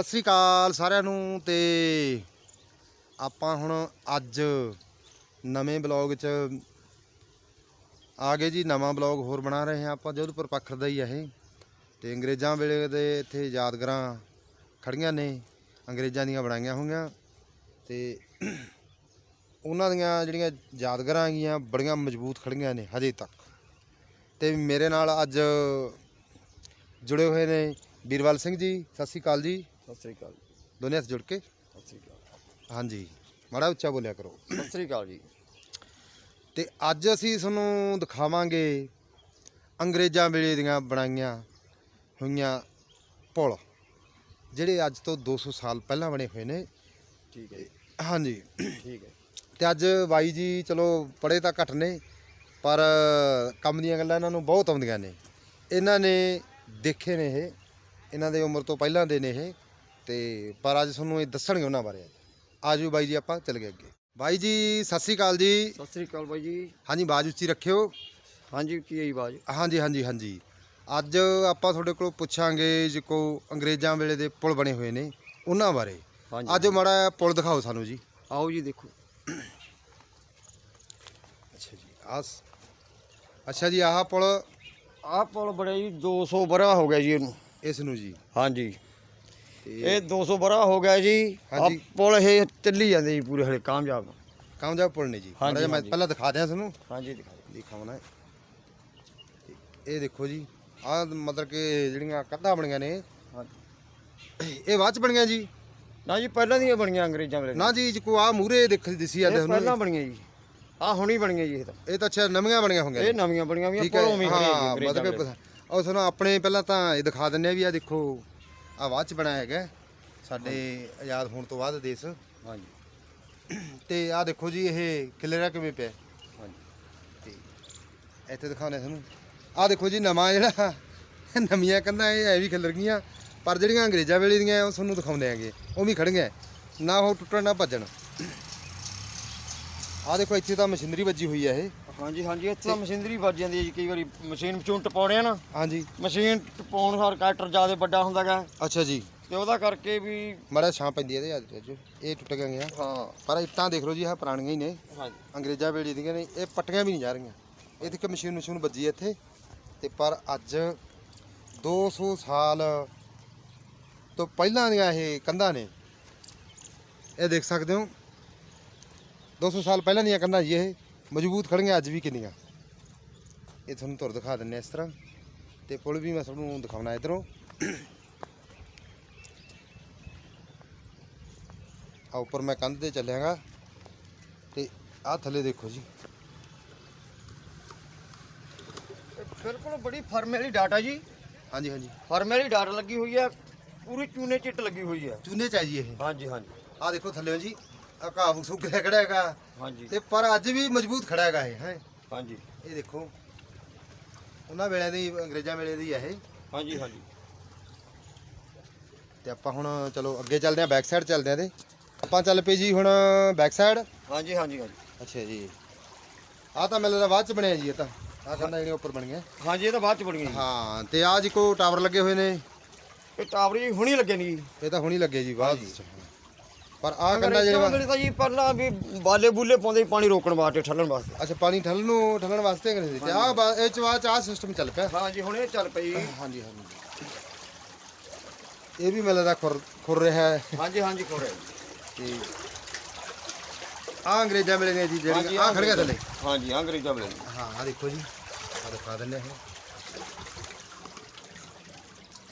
ਸਤਿ ਸ੍ਰੀ ਅਕਾਲ ਸਾਰਿਆਂ ਨੂੰ ਤੇ ਆਪਾਂ ਹੁਣ ਅੱਜ ਨਵੇਂ ਬਲੌਗ 'ਚ ਆ ਗਏ ਜੀ, ਨਵਾਂ ਬਲੌਗ ਹੋਰ ਬਣਾ ਰਹੇ ਹਾਂ ਆਪਾਂ, ਜੋਧਪੁਰ ਪੱਖਰ ਦਾ ਹੀ ਆ ਇਹ। ਤੇ ਅੰਗਰੇਜ਼ਾਂ ਵੇਲੇ ਦੇ ਇੱਥੇ ਯਾਦਗਾਰਾਂ ਖੜੀਆਂ ਨੇ, ਅੰਗਰੇਜ਼ਾਂ ਦੀਆਂ ਬਣਾਈਆਂ ਹੋਈਆਂ ਤੇ ਉਹਨਾਂ ਦੀਆਂ ਜਿਹੜੀਆਂ ਯਾਦਗਾਰਾਂ ਹੈਗੀਆਂ ਬੜੀਆਂ ਮਜ਼ਬੂਤ ਖੜੀਆਂ ਨੇ ਹਜੇ ਤੱਕ। ਤੇ ਮੇਰੇ ਨਾਲ ਅੱਜ ਜੁੜੇ ਹੋਏ ਨੇ ਬੀਰਵਾਲ ਸਿੰਘ ਜੀ, ਸਤਿ ਸ੍ਰੀ ਅਕਾਲ ਜੀ। ਸਤਿ ਸ੍ਰੀ ਅਕਾਲ ਦੋਨੇ ਹੱਥ ਜੁੜ ਕੇ? ਸਤਿ ਸ੍ਰੀ ਅਕਾਲ। ਹਾਂਜੀ। ਮਾੜਾ ਉੱਚਾ ਬੋਲਿਆ ਕਰੋ। ਸਤਿ ਸ੍ਰੀ ਅਕਾਲ ਜੀ। ਤੇ ਅੱਜ ਅਸੀਂ ਤੁਹਾਨੂੰ ਦਿਖਾਵਾਂਗੇ ਅੰਗਰੇਜ਼ਾਂ ਵੇਲੇ ਦੀਆਂ ਬਣਾਈਆਂ ਹੋਈਆਂ ਪੁਲ ਜਿਹੜੇ ਅੱਜ ਤੋਂ 200 ਸਾਲ ਪਹਿਲਾਂ ਬਣੇ ਹੋਏ ਨੇ। ਠੀਕ ਹੈ ਜੀ, ਹਾਂਜੀ। ਠੀਕ ਹੈ। ਤੇ ਅੱਜ ਬਾਈ ਜੀ ਚਲੋ ਪੜੇ ਤਾਂ ਘੱਟ ਨੇ ਪਰ ਕੰਮ ਦੀਆਂ ਗੱਲਾਂ ਇਹਨਾਂ ਨੂੰ ਬਹੁਤ ਆਉਂਦੀਆਂ ਨੇ। ਇਹਨਾਂ ਨੇ ਦੇਖੇ ਨੇ ਇਹ ਇਹਨਾਂ ਦੇ ਉਮਰ ਤੋਂ ਪਹਿਲਾਂ ਦੇ ਨੇ ਇਹ। ਤੇ ਪਰ ਅੱਜ ਤੁਹਾਨੂੰ ਇਹ ਦੱਸਣਗੇ ਉਹਨਾਂ ਬਾਰੇ ਆਜੋ ਬਾਈ ਜੀ ਆਪਾਂ ਚੱਲ ਗਏ ਅੱਗੇ। ਬਾਈ ਜੀ ਸਤਿ ਸ੍ਰੀ ਅਕਾਲ ਜੀ। ਸਤਿ ਸ੍ਰੀ ਅਕਾਲ ਬਾਈ ਜੀ। ਹਾਂਜੀ ਬਾਜ ਉੱਚੀ ਰੱਖਿਓ। ਹਾਂਜੀ ਕੀ ਹੈ ਜੀ ਆਵਾਜ਼ ਹਾਂਜੀ ਹਾਂਜੀ ਹਾਂਜੀ। ਅੱਜ ਆਪਾਂ ਤੁਹਾਡੇ ਕੋਲੋਂ ਪੁੱਛਾਂਗੇ ਜੇ ਕੋ ਅੰਗਰੇਜ਼ਾਂ ਵੇਲੇ ਦੇ ਪੁਲ ਬਣੇ ਹੋਏ ਨੇ ਉਹਨਾਂ ਬਾਰੇ। ਹਾਂਜੀ। ਅੱਜ ਮਾੜਾ ਜਿਹਾ ਪੁਲ ਦਿਖਾਓ ਸਾਨੂੰ ਜੀ। ਆਓ ਜੀ ਦੇਖੋ। ਅੱਛਾ ਜੀ ਆਸ ਅੱਛਾ ਜੀ ਆਹ ਪੁਲ ਆਹ ਪੁਲ ਬੜੇ ਜੀ 200 ਬਰਾ ਹੋ ਗਿਆ ਜੀ ਇਹਨੂੰ। ਇਸ ਨੂੰ ਜੀ। ਹਾਂਜੀ। ਇਹ 200 ਬਰਾ ਹੋ ਗਿਆ ਜੀ। ਹਾਂਜੀ। ਪੁਲ ਇਹ ਚੱਲੀ ਜਾਂਦੇ ਜੀ ਪੂਰੇ ਹਲੇ ਕਾਮਯਾਬ। ਕਾਮਯਾਬ ਪੁਲ ਨੇ ਜੀ। ਹਾਂਜੀ, ਮਾੜਾ ਜਿਹਾ ਮੈਂ ਹਾਂਜੀ। ਪਹਿਲਾਂ ਦਿਖਾ ਦਿਆਂ ਤੁਹਾਨੂੰ। ਹਾਂਜੀ ਦਿਖਾਓ ਦਿਖਾਉਣਾ ਹੈ ਤੇ ਇਹ। ਦੇਖੋ ਜੀ ਆਹ ਮਤਲਬ ਕਿ ਜਿਹੜੀਆਂ ਕੰਧਾਂ ਬਣੀਆਂ ਨੇ ਹਾਂਜੀ। ਇਹ ਬਾਅਦ ਚ ਬਣੀਆਂ ਜੀ। ਨਾ ਜੀ ਪਹਿਲਾਂ ਦੀਆਂ ਬਣੀਆਂ ਅੰਗਰੇਜ਼ਾਂ ਵੇਲੇ ਨਾ ਜੀ ਕੋ ਆ ਮੂਰੇ ਦੇਖ ਦਿਸੀ ਜਾਂਦੇ ਇਹ ਪਹਿਲਾਂ ਬਣੀਆਂ ਜੀ। ਆਹ ਹੁਣੀ ਬਣੀਆਂ ਜੀ ਇਹ ਤਾਂ। ਇਹ ਤਾਂ ਅੱਛਾ ਨਵੀਆਂ ਬਣੀਆਂ ਹੋਈਆਂ ਇਹ। ਨਵੀਆਂ ਬਣੀਆਂ ਵੀਆਂ ਠੀਕ ਹੈ। ਪੁਲ ਜੀ ਹਾਂ ਮਤਲਬ। ਕਿ ਉਹ ਤੁਹਾਨੂੰ ਆਪਣੇ ਪਹਿਲਾਂ ਤਾਂ ਇਹ ਦਿਖਾ ਦਿੰਨੇ ਆ ਵੀ ਆ ਦੇਖੋ। ਆ ਬਾਅਦ ਚ ਬਣਾਇਆ ਹੈਗਾ ਸਾਡੇ ਆਜ਼ਾਦ ਹੋਣ ਤੋਂ ਬਾਅਦ ਦੇਸ਼। ਹਾਂਜੀ। ਤੇ ਆ ਦੇਖੋ ਜੀ ਇਹ ਖਿਲਰਿਆ ਕਿਵੇਂ ਪਿਆ। ਹਾਂਜੀ। ਤੇ ਇੱਥੇ ਦਿਖਾਉਣੇ ਤੁਹਾਨੂੰ। ਆ ਦੇਖੋ ਜੀ ਨਵਾਂ ਜਿਹੜਾ ਨਵੀਆਂ ਕੰਧਾਂ ਇਹ ਐ ਵੀ ਖਿਲਰ ਗਈਆਂ। ਪਰ ਜਿਹੜੀਆਂ ਅੰਗਰੇਜ਼ਾਂ ਵੇਲੇ ਦੀਆਂ ਉਹ ਤੁਹਾਨੂੰ ਦਿਖਾਉਂਦੇ ਆਂਗੇ ਉਹ ਵੀ ਖੜੀਆਂ ਨਾ ਉਹ ਟੁੱਟਣ ਨਾ ਭੱਜਣ। ਆ ਦੇਖੋ ਇੱਥੇ ਤਾਂ ਮਸ਼ੀਨਰੀ ਵੱਜੀ ਹੋਈ ਆ ਇਹ। ਹਾਂਜੀ ਹਾਂਜੀ ਇੱਥੇ ਤਾਂ ਮਸ਼ੀਨਰੀ ਵੱਜ ਜਾਂਦੀ ਹੈ ਜੀ ਕਈ ਵਾਰੀ ਮਸ਼ੀਨ ਮਚੂਨ ਟਪਾਉਣੇ ਆ ਨਾ। ਹਾਂਜੀ। ਮਸ਼ੀਨ ਟਪਾਉਣ ਸਾਰ ਕਾਟਰ ਜ਼ਿਆਦਾ ਵੱਡਾ ਹੁੰਦਾ ਗਾ। ਅੱਛਾ ਜੀ। ਤੇ ਉਹਦਾ ਕਰਕੇ ਵੀ ਮੜਾ ਛਾਂ ਪੈਂਦੀ ਇਹਦੇ ਅੱਜ ਅੱਜ। ਇਹ ਟੁੱਟ ਗਈਆਂ ਹਾਂ। ਪਰ ਇੱਟਾਂ ਦੇਖ ਲਓ ਜੀ ਆਹ ਪੁਰਾਣੀਆਂ ਹੀ ਨੇ। ਹਾਂਜੀ। ਅੰਗਰੇਜ਼ਾਂ ਵੇਲੇ ਦੀਆਂ ਨੇ। ਇਹ ਪੱਟੀਆਂ ਵੀ ਨਹੀਂ ਜਾ ਰਹੀਆਂ। ਇਹ ਤੇ ਮਸ਼ੀਨ ਮਸ਼ੀਨ ਵੱਜੀ ਇੱਥੇ। ਤੇ ਪਰ ਅੱਜ 200 ਸਾਲ ਤੋਂ ਪਹਿਲਾਂ ਦੀਆਂ ਇਹ ਕੰਧਾਂ ਨੇ। ਇਹ ਦੇਖ ਸਕਦੇ ਹੋ। 200 ਸਾਲ ਪਹਿਲਾਂ ਦੀਆਂ ਕੰਧਾਂ ਜੀ ਇਹ। ਮਜ਼ਬੂਤ ਖੜੀਆਂ ਅੱਜ ਵੀ ਕਿੰਨੀਆਂ? ਇਹ ਤੁਹਾਨੂੰ ਤੁਰ ਦਿਖਾ ਦਿੰਨੇ ਇਸ ਤਰ੍ਹਾਂ। ਤੇ ਪੁਲ ਵੀ ਮੈਂ ਤੁਹਾਨੂੰ ਦਿਖਾਉਣਾ ਇਧਰੋਂ। ਆ ਉੱਪਰ ਮੈਂ ਕੰਧ ਤੇ ਚੱਲਿਆਗਾ। ਤੇ ਆਹ ਥੱਲੇ ਦੇਖੋ ਜੀ। ਬਿਲਕੁਲ ਬੜੀ ਫਰਮੇ ਵਾਲੀ ਡਾਟਾ ਜੀ। ਹਾਂਜੀ ਹਾਂਜੀ। ਫਰਮੇ ਵਾਲੀ ਡਾਟਾ ਲੱਗੀ ਹੋਈ ਹੈ। ਪੂਰੀ ਚੂਨੇ ਚਿੱਟ ਲੱਗੀ ਹੋਈ ਹੈ। ਚੂਨੇ ਚ ਆ ਜੀ ਇਹ। ਹਾਂਜੀ ਹਾਂਜੀ। ਆਹ ਦੇਖੋ ਥੱਲੇ ਜੀ। ਆ ਘਾਹ ਸੁੱਕ ਖੜਾ ਹੈਗਾ। ਹਾਂਜੀ। ਤੇ ਪਰ ਅੱਜ ਵੀ ਮਜ਼ਬੂਤ ਖੜਾ ਹੈਗਾ ਇਹ ਹੈ। ਹਾਂਜੀ। ਇਹ ਦੇਖੋ ਉਹਨਾਂ ਵੇਲੇ ਦੀ ਅੰਗਰੇਜ਼ਾਂ ਵੇਲੇ ਦੀ ਹੈ ਇਹ। ਹਾਂਜੀ ਹਾਂਜੀ। ਤੇ ਆਪਾਂ ਹੁਣ ਚਲੋ ਅੱਗੇ ਚੱਲਦੇ ਆਂ ਬੈਕ ਸਾਈਡ ਚੱਲਦੇ ਆਂ ਤੇ। ਆਪਾਂ ਚੱਲ ਪਏ ਜੀ ਹੁਣ ਬੈਕ ਸਾਈਡ ਹਾਂਜੀ ਹਾਂਜੀ ਹਾਂਜੀ। ਅੱਛਾ ਜੀ। ਆਹ ਤਾਂ ਮੈਨੂੰ ਲੱਗਦਾ ਬਾਅਦ ਚ ਬਣਿਆ ਜੀ ਇਹ ਤਾਂ। ਆਹ ਕੰਧਾਂ ਜਿਹੜੀਆਂ ਉੱਪਰ ਬਣੀਆਂ। ਹਾਂਜੀ ਇਹ ਤਾਂ ਬਾਅਦ ਚ ਬਣੀਆਂ ਜੀ। ਹਾਂ ਤੇ ਆਹ ਜੀ ਕੋ ਟਾਵਰ ਲੱਗੇ ਹੋਏ ਨੇ। ਇਹ ਟਾਵਰੀ ਹੁਣੀ ਲੱਗੇ ਨਹੀਂ ਇਹ ਤਾਂ ਹੁਣੀ ਲੱਗੇ ਜੀ ਬਾਅਦ ਚ। ਪਰ ਆਹ ਅੰਗਰੇਜ਼ਾਂ ਜਿਹੜੀਆਂ ਵੇਲੇ ਤਾਂ ਜੀ ਪਹਿਲਾਂ ਵੀ ਬਾਲੇ ਬੂਲੇ ਪਾਉਂਦੇ ਪਾਣੀ ਰੋਕਣ ਵਾਸਤੇ ਠੱਲਣ ਵਾਸਤੇ। ਅੱਛਾ ਪਾਣੀ ਠੱਲਣ ਨੂੰ ਠੱਲਣ ਵਾਸਤੇ ਅੰਗਰੇਜ਼ੀ ਤੇ ਆਹ ਇਹ ਚ ਚ ਆਹ ਸਿਸਟਮ ਚੱਲ ਪਿਆ। ਹਾਂਜੀ ਹੁਣ ਇਹ ਚੱਲ ਪਈ। ਹਾਂਜੀ ਹਾਂਜੀ। ਇਹ ਵੀ ਮੈਨੂੰ ਲੱਗਦਾ ਖੁਰ ਖੁਰ ਰਿਹਾ ਹੈ। ਹਾਂਜੀ ਹਾਂਜੀ ਕੋਰੇ ਤੇ ਆ ਅੰਗਰੇਜ਼ਾਂ ਵੇਲੇ ਦੀਆਂ ਜੀ ਹਾਂਜੀ, ਜਿਹੜੀਆਂ ਆ ਖੜੀਆਂ ਥੱਲੇ। ਹਾਂਜੀ ਅੰਗਰੇਜ਼ਾਂ ਵੇਲੇ ਹਾਂ ਆ ਦੇਖੋ ਜੀ। ਆ ਦਿਖਾ ਦਿੰਦੇ ਆ ਇਹ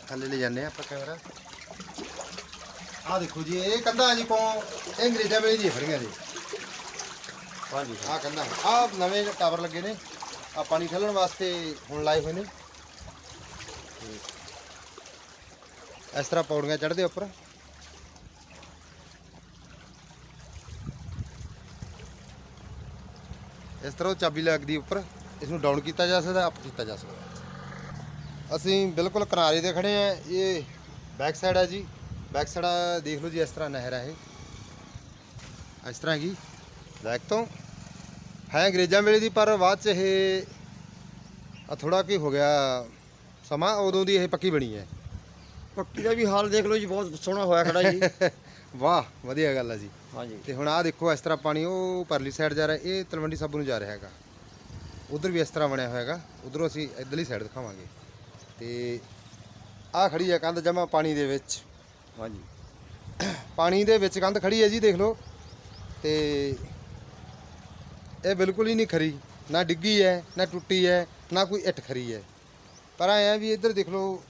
ਥੱਲੇ ਲੈ ਜਾਂਦੇ ਆ ਆਪਾਂ ਕੈਮਰਾ। ਆ ਦੇਖੋ ਜੀ ਇਹ ਕੰਧਾਂ ਜੀ ਕੋ ਇਹ ਅੰਗਰੇਜ਼ਾਂ ਵੇਲੇ ਦੀਆਂ ਖੜੀਆਂ ਜੀ। ਹਾਂਜੀ ਆ ਕੰਧਾਂ ਆ ਨਵੇਂ ਟਾਵਰ ਲੱਗੇ ਨੇ ਆ ਪਾਣੀ ਠੱਲਣ ਵਾਸਤੇ ਹੁਣ ਲਾਏ ਹੋਏ ਨੇ। ਇਸ ਤਰ੍ਹਾਂ ਪੌੜੀਆਂ ਚੜ੍ਹਦੇ ਉੱਪਰ। ਇਸ ਤਰ੍ਹਾਂ ਚਾਬੀ ਲੱਗਦੀ ਉੱਪਰ ਇਸ ਨੂੰ ਡਾਊਨ ਕੀਤਾ ਜਾ ਸਕਦਾ ਅਪ ਕੀਤਾ ਜਾ ਸਕਦਾ। ਅਸੀਂ ਬਿਲਕੁਲ ਕਿਨਾਰੇ ਤੇ ਖੜੇ ਆ ਇਹ ਬੈਕ ਸਾਈਡ ਹੈ ਜੀ। ਬੈਕ ਸਾਈਡ ਦੇਖ ਲਓ ਜੀ ਇਸ ਤਰ੍ਹਾਂ ਨਹਿਰ ਹੈ ਇਹ। ਇਸ ਤਰ੍ਹਾਂ ਹੈਗੀ। ਬੈਕ ਤੋਂ। ਹੈ ਅੰਗਰੇਜ਼ਾਂ ਵੇਲੇ ਦੀ ਪਰ ਬਾਅਦ ਚ ਇਹ ਆ ਥੋੜਾ ਕੀ ਹੋ ਗਿਆ ਸਮਾਂ ਉਦੋਂ ਦੀ ਇਹ ਪੱਕੀ ਬਣੀ ਹੈ। ਪੱਟੀ ਦਾ ਵੀ ਹਾਲ ਦੇਖ ਲਓ ਜੀ ਬਹੁਤ ਸੋਹਣਾ ਹੋਇਆ ਖੜਾ ਜੀ। ਵਾਹ ਵਧੀਆ ਗੱਲ ਆ ਜੀ। ਹਾਂਜੀ। ਤੇ ਹੁਣ ਆਹ ਦੇਖੋ ਇਸ ਤਰ੍ਹਾਂ ਪਾਣੀ ਉਹ ਪਰਲੀ ਸਾਈਡ ਜਾ ਰਿਹਾ ਇਹ ਤਲਵੰਡੀ ਸਾਬੂ ਨੂੰ ਜਾ ਰਿਹਾ ਹੈਗਾ। ਉਧਰ ਵੀ ਇਸ ਤਰ੍ਹਾਂ ਬਣਿਆ ਹੋਇਆ ਹੈਗਾ। ਉਧਰੋਂ ਅਸੀਂ ਇਧਰਲੀ ਸਾਈਡ ਦਿਖਾਵਾਂਗੇ। ਤੇ ਆਹ ਖੜੀ ਹੈ ਕੰਧ ਜਮਾ ਪਾਣੀ ਦੇ ਵਿੱਚ। ਹਾਂਜੀ। ਪਾਣੀ ਦੇ ਵਿੱਚ ਕੰਧ ਖੜੀ ਹੈ ਜੀ, ਦੇਖ ਲਓ। ਤੇ ਇਹ ਬਿਲਕੁਲ ਹੀ ਨਹੀਂ ਖਰੀ। ਨਾ ਡਿੱਗੀ ਹੈ, ਨਾ ਟੁੱਟੀ ਹੈ, ਨਾ ਕੋਈ ਇੱਟ ਖਰੀ ਹੈ। ਪਰ ਐ ਵੀ ਇੱਧਰ ਦੇਖ ਲਓ,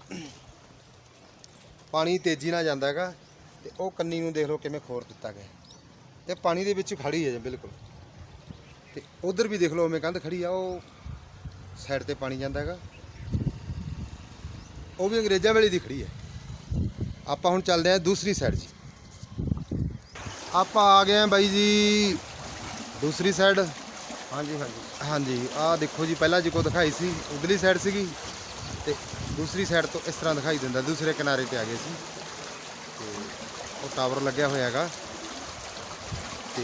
ਪਾਣੀ ਤੇਜ਼ੀ ਨਾਲ ਜਾਂਦਾ ਹੈਗਾ ਤੇ ਉਹ ਕੰਨੀ ਨੂੰ ਦੇਖ ਲਓ ਕਿਵੇਂ ਖੋਰ ਦਿੱਤਾ ਗਿਆ। ਤੇ ਪਾਣੀ ਦੇ ਵਿੱਚ ਖੜੀ ਹੈ ਜੀ, ਬਿਲਕੁਲ। ਤੇ ਉਧਰ ਵੀ ਦੇਖ ਲਓ ਉਵੇਂ ਕੰਧ ਖੜੀ ਆ, ਉਹ ਸਾਈਡ ਤੇ ਪਾਣੀ ਜਾਂਦਾ ਹੈਗਾ। ਉਹ ਵੀ ਅੰਗਰੇਜ਼ਾਂ ਵੇਲੇ ਦੀ ਖੜੀ ਹੈ। ਆਪਾਂ ਹੁਣ ਚੱਲਦੇ ਹਾਂ ਦੂਸਰੀ ਸਾਈਡ ਜੀ। ਆਪਾਂ ਆ ਗਏ ਹਾਂ ਬਾਈ ਜੀ ਦੂਸਰੀ ਸਾਈਡ ਹਾਂਜੀ ਹਾਂਜੀ। ਹਾਂਜੀ ਆਹ ਦੇਖੋ ਜੀ ਪਹਿਲਾਂ ਜੀ ਕੋ ਦਿਖਾਈ ਸੀ ਉਧਰਲੀ ਸਾਈਡ ਸੀਗੀ ਤੇ ਦੂਸਰੀ ਸਾਈਡ ਤੋਂ ਇਸ ਤਰ੍ਹਾਂ ਦਿਖਾਈ ਦਿੰਦਾ ਦੂਸਰੇ ਕਿਨਾਰੇ ਤੇ ਆ ਗਏ ਸੀ। ਤੇ ਉਹ ਟਾਵਰ ਲੱਗਿਆ ਹੋਇਆ ਹੈਗਾ। ਤੇ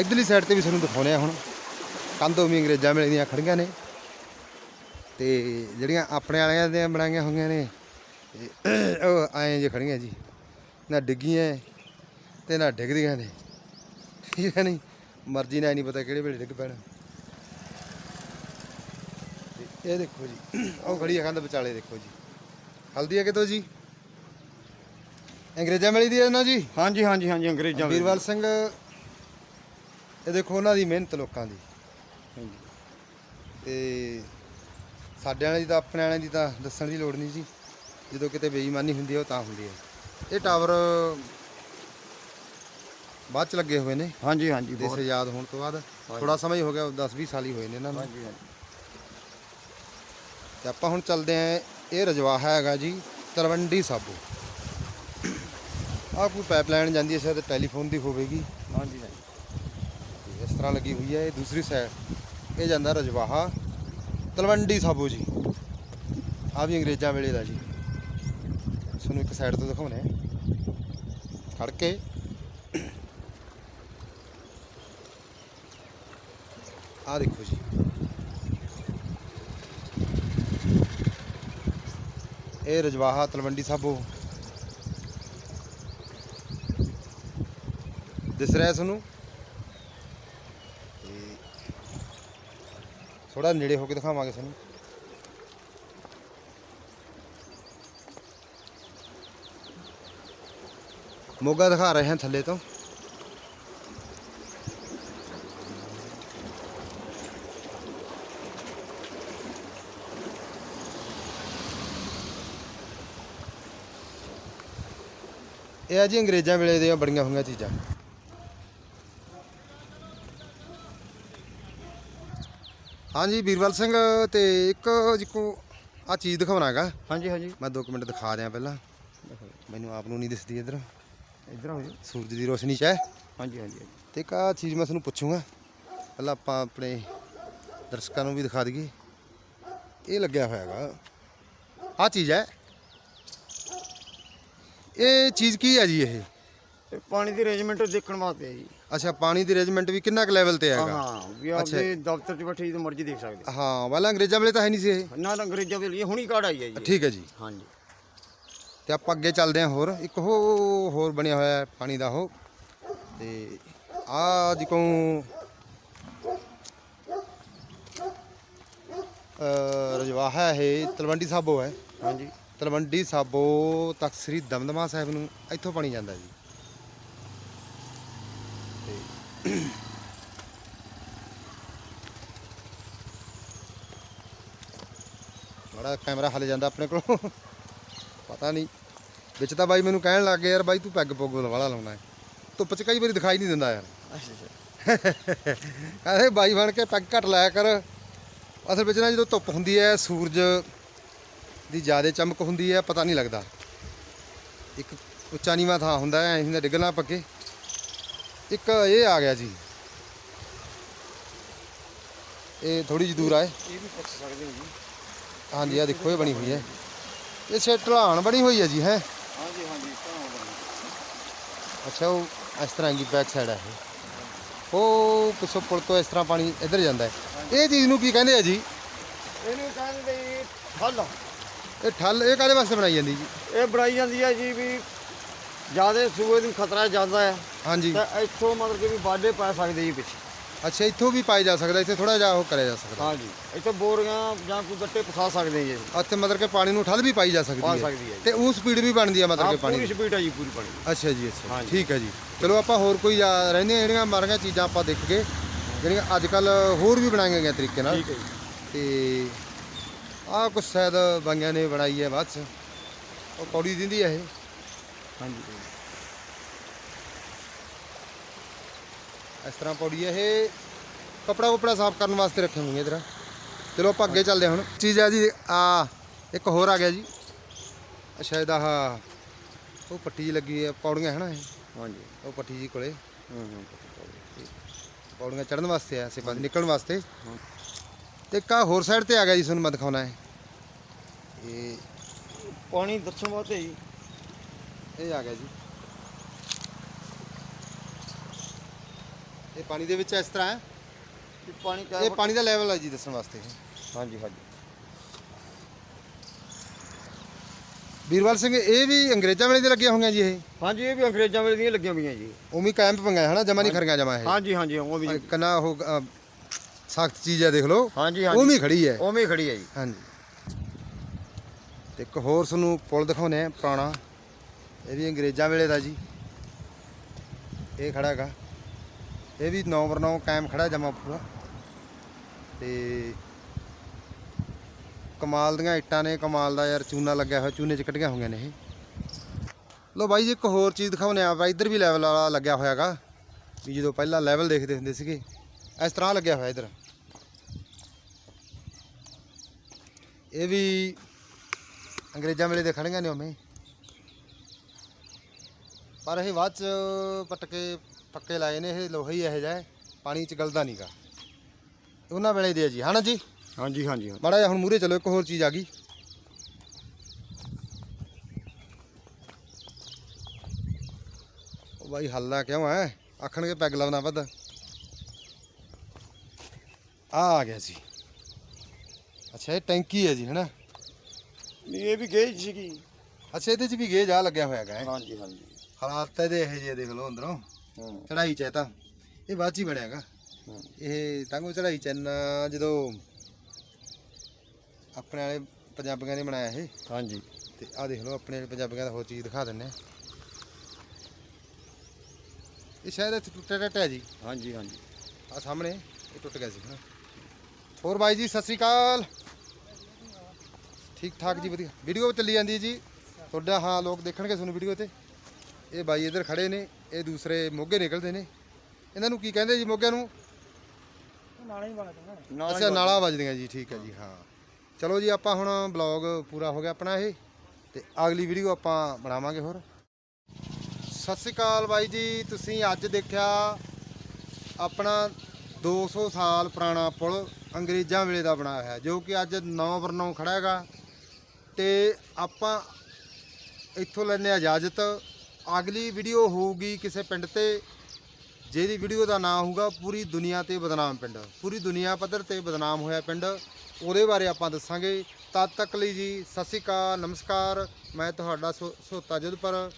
ਇਧਰਲੀ ਸਾਈਡ ਤੇ ਵੀ ਤੁਹਾਨੂੰ ਦਿਖਾਉਣੇ ਆ ਹੁਣ। ਕੰਧ ਉਵੇਂ ਅੰਗਰੇਜ਼ਾਂ ਵੇਲੇ ਦੀਆਂ ਖੜੀਆਂ ਨੇ। ਤੇ ਜਿਹੜੀਆਂ ਆਪਣੇ ਵਾਲਿਆਂ ਦੀਆਂ ਬਣਾਈਆਂ ਹੋਈਆਂ ਨੇ ਉਹ ਐਂ ਜੇ ਖੜੀਆਂ ਜੀ ਨਾ ਡਿੱਗੀਆਂ ਤੇ ਨਾ ਡਿੱਗਦੀਆਂ ਨੇ। ਠੀਕ ਹੈ ਨਹੀਂ ਮਰਜ਼ੀ ਨਾਲ ਨਹੀਂ ਪਤਾ ਕਿਹੜੇ ਵੇਲੇ ਡਿੱਗ ਪੈਣ। ਇਹ ਦੇਖੋ ਜੀ ਉਹ ਖੜੀ ਹੈ ਕੰਧ ਵਿਚਾਲੇ ਦੇਖੋ ਜੀ। ਹਲਦੀ ਹੈ ਕਿਤੋਂ ਜੀ? ਅੰਗਰੇਜ਼ਾਂ ਵੇਲੇ ਦੀ ਹੈ ਨਾ ਜੀ ਹਾਂਜੀ ਹਾਂਜੀ ਹਾਂਜੀ ਅੰਗਰੇਜ਼ਾਂ ਵੇਲੇ। ਵੀਰਵਾਲ ਸਿੰਘ ਇਹ ਦੇਖੋ ਉਹਨਾਂ ਦੀ ਮਿਹਨਤ ਲੋਕਾਂ ਦੀ। ਹਾਂਜੀ। ਤੇ ਸਾਡੇ ਵਾਲਿਆਂ ਦੀ ਤਾਂ ਆਪਣੇ ਵਾਲਿਆਂ ਦੀ ਤਾਂ ਦੱਸਣ ਦੀ ਲੋੜ ਨਹੀਂ ਜੀ। ਜਦੋਂ ਕਿਤੇ ਬੇਈਮਾਨੀ ਹੁੰਦੀ ਹੈ ਉਹ ਤਾਂ ਹੁੰਦੀ ਹੈ ਇਹ ਟਾਵਰ ਬਾਅਦ ਚ ਲੱਗੇ ਹੋਏ ਨੇ। ਹਾਂਜੀ ਹਾਂਜੀ ਦੇਸ਼ ਬਹੁਤ। ਆਜ਼ਾਦ ਹੋਣ ਤੋਂ ਬਾਅਦ। ਥੋੜਾ ਸਮਾਂ ਹੀ ਹੋ ਗਿਆ 10 20 ਸਾਲ ਹੀ ਹੋਏ ਨੇ ਇਹਨਾਂ ਨੂੰ। ਹਾਂਜੀ ਹਾਂਜੀ। ਤੇ ਆਪਾਂ ਹੁਣ ਚੱਲਦੇ ਆਂ ਇਹ ਰਜਵਾਹਾ ਹੈਗਾ ਜੀ ਤਲਵੰਡੀ ਸਾਬੋ। ਆਹ ਕੋਈ ਪਾਈਪਲਾਈਨ ਜਾਂਦੀ ਹੈ ਸ਼ਾਇਦ ਟੈਲੀਫੋਨ ਦੀ ਹੋਵੇਗੀ। ਹਾਂਜੀ ਹਾਂਜੀ। ਤੇ ਇਸ ਤਰ੍ਹਾਂ ਲੱਗੀ ਹੋਈ ਹੈ ਇਹ ਦੂਸਰੀ ਸਾਈਡ ਇਹ ਜਾਂਦਾ ਰਜਵਾਹਾ ਤਲਵੰਡੀ ਸਾਬੋ ਜੀ। ਆ ਵੀ ਅੰਗਰੇਜ਼ਾਂ ਵੇਲੇ ਦਾ ਜੀ। ਤੁਹਾਨੂੰ ਇੱਕ ਸਾਈਡ ਤੋਂ ਦਿਖਾਉਣੇ ਖੜ ਕੇ। ਆ ਦੇਖੋ ਜੀ। ਇਹ ਰਜਵਾਹਾ ਤਲਵੰਡੀ ਸਾਬੋ। ਦਿਸ ਰਿਹਾ ਤੁਹਾਨੂੰ ਥੋੜਾ ਨੇੜੇ ਹੋ ਕੇ ਦਿਖਾਵਾਂਗੇ ਤੁਹਾਨੂੰ। ਮੋਗਾ ਦਿਖਾ ਰਹੇ ਹਾਂ ਥੱਲੇ ਤੋਂ। ਇਹ ਆ ਜੀ ਅੰਗਰੇਜ਼ਾਂ ਵੇਲੇ ਦੀਆਂ ਬੜੀਆਂ ਹੋਈਆਂ ਚੀਜ਼ਾਂ। ਹਾਂਜੀ ਵੀਰਵਾਲ ਸਿੰਘ ਤੇ ਇੱਕ ਜਿਕੋ ਆ ਚੀਜ਼ ਦਿਖਾਉਣਾ ਹੈਗਾ। ਹਾਂਜੀ ਹਾਂਜੀ। ਮੈਂ 2 ਮਿੰਟ ਦਿਖਾ ਦਿਆਂ ਪਹਿਲਾਂ। ਮੈਨੂੰ ਆਪ ਨੂੰ ਨਹੀਂ ਦਿਸਦੀ ਇਧਰ। ਇਧਰ ਆਓ ਜੀ। ਸੂਰਜ ਦੀ ਰੋਸ਼ਨੀ 'ਚ ਹੈ। ਹਾਂਜੀ ਹਾਂਜੀ ਤੇ ਇੱਕ ਆਹ ਚੀਜ਼ ਮੈਂ ਤੁਹਾਨੂੰ ਪੁੱਛੂੰਗਾ। ਪਹਿਲਾਂ ਆਪਾਂ ਆਪਣੇ ਦਰਸ਼ਕਾਂ ਨੂੰ ਵੀ ਦਿਖਾ ਦਈਏ। ਇਹ ਲੱਗਿਆ ਹੋਇਆ ਹੈਗਾ ਆ ਚੀਜ਼ ਹੈ। ਇਹ ਚੀਜ਼ ਕੀ ਹੈ ਜੀ ਇਹ? ਇਹ ਪਾਣੀ ਦੀ ਅਰੇਂਜਮੈਂਟ ਦੇਖਣ ਵਾਸਤੇ ਹੈ ਜੀ। ਅੱਛਾ ਪਾਣੀ ਦੀ ਅਰੇਂਜਮੈਂਟ ਵੀ ਕਿੰਨਾ ਕੁ ਲੈਵਲ ਤੇ ਹਾਂ ਹੈਗਾ? ਹਾਂ ਵੀ ਆਪਦੇ ਦਫ਼ਤਰ 'ਚ ਬੈਠੇ ਜਦੋਂ ਮਰਜ਼ੀ ਦੇਖ ਸਕਦੇ। ਹਾਂ ਵਾਲਾ ਅੰਗਰੇਜ਼ਾਂ ਵੇਲੇ ਤਾਂ ਹੈ ਨਹੀਂ ਸੀ ਇਹ। ਹੋ। ਨਾ ਤਾਂ ਅੰਗਰੇਜ਼ਾਂ ਵੇਲੇ ਹੁਣੀ ਕਾਢ ਆਈ ਹੈ ਜੀ। ਠੀਕ ਹੈ ਜੀ। ਹਾਂਜੀ। ਤੇ ਆਪਾਂ ਅੱਗੇ ਚੱਲਦੇ ਹਾਂ ਹੋਰ। ਇੱਕ ਉਹ ਹੋਰ ਬਣਿਆ ਹੋਇਆ ਹੈ ਪਾਣੀ ਦਾ ਉਹ। ਤੇ ਆ ਜਿਕੋ ਰਜਵਾਹਾ ਹੈ ਤਲਵੰਡੀ ਸਾਬੋ ਹੈ। ਹਾਂਜੀ। ਤਲਵੰਡੀ ਸਾਬੋ ਤਖਤ ਸ੍ਰੀ ਦਮਦਮਾ ਸਾਹਿਬ ਨੂੰ ਇੱਥੋਂ ਪਾਣੀ ਜਾਂਦਾ ਜੀ। ਤੇ ਬੜਾ ਕੈਮਰਾ ਹਲ ਜਾਂਦਾ ਆਪਣੇ ਕੋਲੋਂ। ਪਤਾ ਨਹੀਂ। ਵਿੱਚ ਤਾਂ ਬਾਈ ਮੈਨੂੰ ਕਹਿਣ ਲੱਗ ਗਿਆ ਯਾਰ ਬਾਈ ਤੂੰ ਪੈਗ ਪੁੱਗ ਵਾਲਾ ਲਾਉਣਾ ਹੈ। ਧੁੱਪ 'ਚ ਕਈ ਵਾਰੀ ਦਿਖਾਈ ਨਹੀਂ ਦਿੰਦਾ ਯਾਰ। ਕਹਿੰਦੇ ਬਾਈ ਬਣ ਕੇ ਪੈਗ ਘੱਟ ਲਾਇਆ ਕਰ। ਅਸਲ ਵਿੱਚ ਨਾ ਜਦੋਂ ਧੁੱਪ ਹੁੰਦੀ ਹੈ ਸੂਰਜ ਦੀ ਜ਼ਿਆਦਾ ਚਮਕ ਹੁੰਦੀ ਹੈ ਪਤਾ ਨਹੀਂ ਲੱਗਦਾ। ਇੱਕ ਉੱਚਾ ਨੀਵਾਂ ਥਾਂ ਹੁੰਦਾ ਐਂ ਹੁੰਦਾ ਡਿੱਗਣਾ ਪੱਕੇ। ਇੱਕ ਇਹ ਆ ਗਿਆ ਜੀ। ਇਹ ਥੋੜੀ ਜਿਹੀ ਦੂਰ ਆਏ ਇਹ। ਵੀ ਪੁੱਛ ਸਕਦੇ ਹੋ ਜੀ। ਹਾਂਜੀ ਆ ਦੇਖੋ ਇਹ ਬਣੀ ਹੋਈ ਹੈ। ਇਹ ਸੇ ਢਲਾਣ ਬਣੀ ਹੋਈ ਹੈ ਜੀ ਹੈ? ਹਾਂਜੀ ਹਾਂਜੀ ਧੰਨਵਾਦ ਅੱਛਾ ਉਹ ਇਸ ਤਰ੍ਹਾਂ ਦੀ ਬੈਕ ਸਾਈਡ ਹੈ ਇਹ। ਉਹ ਪਿੱਛੋਂ ਪੁਲ ਤੋਂ ਇਸ ਤਰ੍ਹਾਂ ਪਾਣੀ ਇੱਧਰ ਜਾਂਦਾ ਹੈ। ਇਹ ਚੀਜ਼ ਨੂੰ ਕੀ ਕਹਿੰਦੇ ਆ ਜੀ? ਇਹਨੂੰ ਕਹਿੰਦੇ ਜੀ ਠੱਲ। ਇਹ ਠੱਲ ਇਹ ਕਾਹਦੇ ਵਾਸਤੇ ਬਣਾਈ ਜਾਂਦੀ ਜੀ? ਇਹ ਬਣਾਈ ਜਾਂਦੀ ਹੈ ਜੀ ਵੀ ਜਿਆਦੇ ਸੂਏ ਨੂੰ ਖਤਰਾ ਜ਼ਿਆਦਾ ਹੈ। ਹਾਂਜੀ। ਤਾਂ ਇੱਥੋਂ ਮਤਲਬ ਕਿ ਵੀ ਵਾਢੇ ਪੈ ਸਕਦੇ ਜੀ ਪਿੱਛੇ। ਅੱਛਾ ਇੱਥੋਂ ਵੀ ਪਾਇਆ ਜਾ ਸਕਦਾ ਇੱਥੇ ਥੋੜਾ ਜਿਹਾ ਉਹ ਕਰਿਆ ਜਾ ਸਕਦਾ। ਹਾਂਜੀ ਇੱਥੋਂ ਬੋਰੀਆਂ ਜਾਂ ਕੋਈ ਗੱਟੇ ਫਸਾ ਸਕਦੇ ਜੀ। ਇੱਥੇ ਮਤਲਬ ਕਿ ਪਾਣੀ ਨੂੰ ਠੱਲ ਵੀ ਪਾਈ ਜਾ ਸਕਦੀ ਪਾ ਹੈ। ਸਕਦੀ ਹੈ ਜੀ। ਤੇ ਉਹ ਸਪੀਡ ਵੀ ਬਣਦੀ ਹੈ ਮਤਲਬ ਹਾਂ ਕਿ ਪਾਣੀ ਪੂਰੀ ਦੀ? ਸਪੀਡ ਹੈ ਜੀ ਪੂਰੀ ਪਾਣੀ ਦੀ। ਅੱਛਾ ਜੀ ਅੱਛਾ। ਹਾਂਜੀ। ਠੀਕ ਹੈ ਜੀ। ਚਲੋ ਆਪਾਂ ਹੋਰ ਕੋਈ ਆ- ਰਹਿੰਦੀਆਂ ਜਿਹੜੀਆਂ ਮਾਰੀਆਂ ਚੀਜ਼ਾਂ ਆਪਾਂ ਦੇਖ ਗਏ ਜਿਹੜੀਆਂ ਅੱਜ ਕੱਲ ਹੋਰ ਵੀ ਬਣਾਈਆਂ ਗਈਆਂ ਤਰੀਕੇ ਨਾਲ। ਠੀਕ ਹੈ ਜੀ। ਤੇ ਆਹ ਕੁਛ ਸ਼ਾਇਦ ਬਾਈਆਂ ਨੇ ਬਣਾਈ ਹੈ ਬਾਅਦ ਚ। ਉਹ ਪੌੜੀ ਦਿੰਦੀ ਹੈ ਇਹ। ਹਾਂਜੀ। ਇਸ ਤਰ੍ਹਾਂ ਪੌੜੀ ਹੈ ਇਹ ਕਪੜਾ ਕੁਪੜਾ ਸਾਫ਼ ਕਰਨ ਵਾਸਤੇ ਰੱਖੇ ਹੋਣਗੇ ਇਧਰ। ਚਲੋ ਆਪਾਂ ਅੱਗੇ ਚੱਲਦੇ ਹਾਂ ਹੁਣ। ਚੀਜ਼ ਹੈ ਜੀ ਆ ਇੱਕ ਹੋਰ ਆ ਗਿਆ ਜੀ। ਸ਼ਾਇਦ ਆਹ ਉਹ ਪੱਟੀ ਲੱਗੀ ਹੈ ਪੌੜੀਆਂ ਹੈ ਨਾ ਇਹ? ਹਾਂਜੀ। ਉਹ ਪੱਟੀ ਜੀ ਕੋਲੇ। ਹੂੰ ਹੂੰ ਪੌੜੀਆਂ ਚੜਨ ਵਾਸਤੇ ਆ ਸੇ ਪਾਸੇ ਨਿਕਲਣ ਵਾਸਤੇ। ਤੇ ਇੱਕ ਆਹ ਹੋਰ ਸਾਈਡ ਤੇ ਆ ਗਿਆ ਜੀ ਤੁਹਾਨੂੰ ਮੈਂ ਦਿਖਾਉਣਾ ਹੈ ਇਹ ਪਾਣੀ ਦੱਸਣ ਵਾਸਤੇ ਜੀ। ਇਹ ਆ ਗਿਆ ਜੀ। ਇਹ ਪਾਣੀ ਦੇ ਵਿੱਚ ਇਸ ਤਰ੍ਹਾਂ ਹੈ? ਵੀ ਪਾਣੀ ਕਿਆ ਇਹ ਪਾਣੀ ਦਾ ਲੈਵਲ ਹੈ ਜੀ ਦੱਸਣ ਵਾਸਤੇ। ਹਾਂਜੀ ਹਾਂਜੀ। ਵੀਰਵਾਲ ਸਿੰਘ ਇਹ ਵੀ ਅੰਗਰੇਜ਼ਾਂ ਵੇਲੇ ਦੇ ਲੱਗੀਆਂ ਹੋਈਆਂ ਜੀ ਇਹ? ਹਾਂਜੀ ਇਹ ਵੀ ਅੰਗਰੇਜ਼ਾਂ ਵੇਲੇ ਦੀਆਂ ਲੱਗੀਆਂ ਹੋਈਆਂ ਜੀ। ਉਮੀ ਕੈਂਪ ਪੰਗਾ ਹਨਾ? ਜਮਾ ਨਹੀਂ ਖਰੀਆਂ ਜਮਾ ਇਹ। ਹਾਂਜੀ ਹਾਂਜੀ ਉਹ ਵੀ ਕੰਨਾ ਉਹ ਸਖਤ ਚੀਜ਼ ਹੈ ਦੇਖ ਲਓ। ਹਾਂਜੀ ਉਹ ਹਾਂਜੀ ਵੀ ਖੜੀ ਹੈ। ਉਵੇਂ ਹੀ ਖੜੀ ਹੈ ਜੀ। ਹਾਂਜੀ। ਤੇ ਇੱਕ ਹੋਰ ਤੁਹਾਨੂੰ ਪੁਲ ਦਿਖਾਉਨੇ ਆ ਪੁਰਾਣਾ। ਇਹ ਵੀ ਅੰਗਰੇਜ਼ਾਂ ਵੇਲੇ ਦਾ ਜੀ। ਇਹ ਖੜਾ ਹੈਗਾ। ਇਹ ਵੀ 9 ਬਰ 9 ਕਾਇਮ ਖੜਾ ਜਮਾ ਪੂਰਾ। ਤੇ ਕਮਾਲ ਦੀਆਂ ਇੱਟਾਂ ਨੇ, ਕਮਾਲ ਦਾ ਯਾਰ ਚੂਨਾ ਲੱਗਿਆ ਹੋਇਆ, ਚੂਨੇ ਚ ਕੱਢੀਆਂ ਹੋਈਆਂ ਨੇ ਇਹ। ਲੋ ਬਾਈ ਜੀ, ਇੱਕ ਹੋਰ ਚੀਜ਼ ਦਿਖਾਉਨੇ ਆ ਬਾਈ ਇੱਧਰ ਵੀ ਲੈਵਲ ਵਾਲਾ ਲੱਗਿਆ ਹੋਇਆਗਾ ਵੀ ਜਦੋਂ ਪਹਿਲਾਂ ਲੈਵਲ ਦੇਖਦੇ ਹੁੰਦੇ ਸੀਗੇ, ਇਸ ਤਰ੍ਹਾਂ ਲੱਗਿਆ ਹੋਇਆ ਇੱਧਰ। ਇਹ ਵੀ ਅੰਗਰੇਜ਼ਾਂ ਵੇਲੇ ਦੇ ਖੜੀਆਂ ਨੇ ਉਵੇਂ। ਪਰ ਇਹ ਬਾਅਦ ਚ ਪੱਟ ਕੇ ਪੱਕੇ ਲਾਏ ਨੇ ਇਹ ਲੋਹਾ ਹੀ ਇਹੋ ਜਿਹਾ ਹੈ ਪਾਣੀ ਚ ਗਲਦਾ ਨਹੀਂਗਾ ਉਹਨਾਂ ਵੇਲੇ ਦੇ ਆ ਜੀ ਹਨਾ ਜੀ? ਹਾਂਜੀ ਹਾਂਜੀ ਮਾੜਾ ਜਿਹਾ ਹੁਣ ਮੂਰੇ ਚਲੋ ਇੱਕ ਹੋਰ ਚੀਜ਼ ਆ ਗਈ। ਉਹ ਬਾਈ ਹੱਲਦਾ ਕਿਉਂ ਐ? ਆਖਣਗੇ ਪੈਗ ਲਾਉਣਾ ਵੱਧ। ਆ ਆ ਗਿਆ ਜੀ। ਅੱਛਾ ਇਹ ਟੈਂਕੀ ਹੈ ਜੀ ਹਨਾ? ਨਹੀਂ ਇਹ ਵੀ ਗਈ ਸੀਗੀ। ਅੱਛਾ ਇਹਦੇ 'ਚ ਵੀ ਗੇਜ ਆ ਲੱਗਿਆ ਹੋਇਆ ਹੈਗਾ ਹਾਂਜੀ ਹਾਂਜੀ। ਹਾਲਾਤ ਤਾਂ ਇਹਦੇ ਇਹੋ ਜਿਹੇ ਦੇਖ ਲਓ ਅੰਦਰੋਂ। ਹੂੰ। ਚੜਾਈ ਚ ਹੈ ਤਾਂ। ਇਹ ਬਾਅਦ ਚ ਹੀ ਬਣਿਆਗਾ ਹੂੰ। ਇਹ ਤਾਂਗੋ ਚੜਾਈ ਚ ਇੰਨਾ ਜਦੋਂ ਆਪਣੇ ਵਾਲੇ ਪੰਜਾਬੀਆਂ ਨੇ ਬਣਾਇਆ ਇਹ। ਹਾਂਜੀ। ਤੇ ਆ ਦੇਖ ਲਓ ਆਪਣੇ ਪੰਜਾਬੀਆਂ ਦਾ ਹੋਰ ਚੀਜ਼ ਦਿਖਾ ਦਿੰਨੇ ਆ। ਇਹ ਸ਼ਾਇਦ ਇੱਥੇ ਟੁੱਟਿਆ ਟੱਟਿਆ ਜੀ। ਹਾਂਜੀ ਹਾਂਜੀ। ਆ ਸਾਹਮਣੇ ਇਹ ਟੁੱਟ ਗਿਆ ਸੀ ਹਨਾ ਹੋਰ ਬਾਈ ਜੀ ਸਤਿ ਸ੍ਰੀ ਅਕਾਲ। ਠੀਕ ਠਾਕ ਜੀ ਵਧੀਆ। ਵੀਡੀਓ ਚੱਲੀ ਜਾਂਦੀ ਹੈ ਜੀ। ਤੁਹਾਡਾ ਹਾਂ ਲੋਕ ਦੇਖਣਗੇ ਤੁਹਾਨੂੰ ਵੀਡੀਓ ਤੇ। ਇਹ ਬਾਈ ਇੱਧਰ ਖੜੇ ਨੇ ਇਹ ਦੂਸਰੇ ਮੋਗੇ ਨਿਕਲਦੇ ਨੇ। ਇਹਨਾਂ ਨੂੰ ਕੀ ਕਹਿੰਦੇ ਜੀ ਮੋਗਿਆਂ ਨੂੰ? ਨਾਲ ਅੱਛਾ ਨਾਲਾ ਵੱਜਦੀਆਂ ਜੀ ਠੀਕ ਹੈ ਜੀ ਹਾਂ। ਚਲੋ ਜੀ ਆਪਾਂ ਹੁਣ ਬਲੌਗ ਪੂਰਾ ਹੋ ਗਿਆ ਆਪਣਾ ਇਹ ਤੇ ਅਗਲੀ ਵੀਡੀਓ ਆਪਾਂ ਬਣਾਵਾਂਗੇ ਹੋਰ। ਸਤਿ ਸ੍ਰੀ ਅਕਾਲ ਬਾਈ ਜੀ ਤੁਸੀਂ ਅੱਜ ਦੇਖਿਆ ਆਪਣਾ 200 ਸਾਲ ਪੁਰਾਣਾ ਪੁਲ ਅੰਗਰੇਜ਼ਾਂ ਵੇਲੇ ਦਾ ਬਣਾਇਆ ਹੈ ਜੋ ਕਿ ਅੱਜ 9 ਬਰ 9 ਖੜਾ ਹੈਗਾ। ਤੇ ਆਪਾਂ ਇੱਥੋਂ ਲੈਣੇ ਇਜਾਜ਼ਤ। ਅਗਲੀ ਵੀਡੀਓ ਹੋਊਗੀ ਕਿਸੇ ਪਿੰਡ ਤੇ, ਜਿਹਦੀ ਵੀਡੀਓ ਦਾ ਨਾਮ ਹੋਊਗਾ ਪੂਰੀ ਦੁਨੀਆ ਤੇ ਬਦਨਾਮ ਪਿੰਡ। ਪੂਰੀ ਦੁਨੀਆ ਪੱਧਰ ਤੇ ਬਦਨਾਮ ਹੋਇਆ ਪਿੰਡ। ਉਹਦੇ ਬਾਰੇ ਆਪਾਂ ਦੱਸਾਂਗੇ। ਤਦ ਤੱਕ ਲਈ ਜੀ, ਸਤਿ ਸ਼੍ਰੀ ਅਕਾਲ, ਨਮਸਕਾਰ। ਮੈਂ ਤੁਹਾਡਾ ਸੋ- ਸੋਤਾ ਜੁਦਪੁਰ